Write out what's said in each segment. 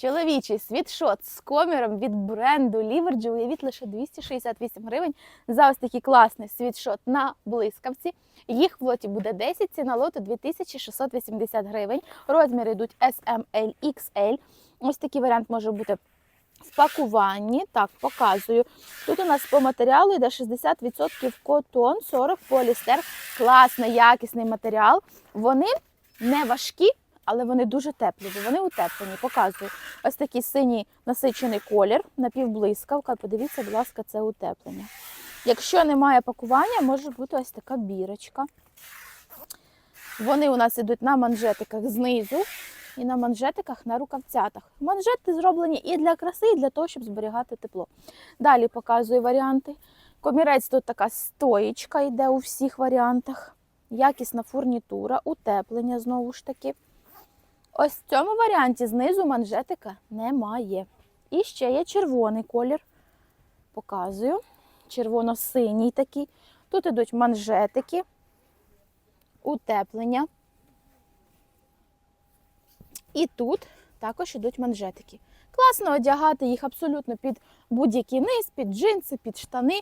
Чоловічий світшот з коміром від бренду Ліверджі уявіть лише 268 гривень за ось такий класний світшот на блискавці. Їх в лоті буде 10, ціна лоту 2680 гривень. Розміри йдуть S, XL. Ось такий варіант може бути в пакуванні. Так, показую. Тут у нас по матеріалу йде 60% котон, 40 полістер. Класний, якісний матеріал. Вони не важкі, але вони дуже теплі, бо вони утеплені. Показую. Ось такий синій насичений колір, напівблискавка. Подивіться, будь ласка, це утеплення. Якщо немає пакування, може бути ось така бірочка. Вони у нас йдуть на манжетиках знизу і на манжетиках на рукавцятах. Манжети зроблені і для краси, і для того, щоб зберігати тепло. Далі показую варіанти. Комірець тут така стоїчка йде у всіх варіантах. Якісна фурнітура, утеплення знову ж таки. Ось в цьому варіанті знизу манжетика немає. І ще є червоний колір. Показую. Червоно-синій такий. Тут ідуть манжетики, утеплення. І тут також ідуть манжетики. Класно одягати їх абсолютно під будь-який низ, під джинси, під штани.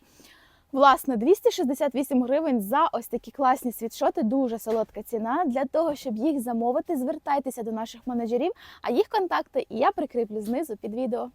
Власне, 268 гривень за ось такі класні світшоти. Дуже солодка ціна. Для того, щоб їх замовити, звертайтеся до наших менеджерів, а їх контакти я прикріплю знизу під відео.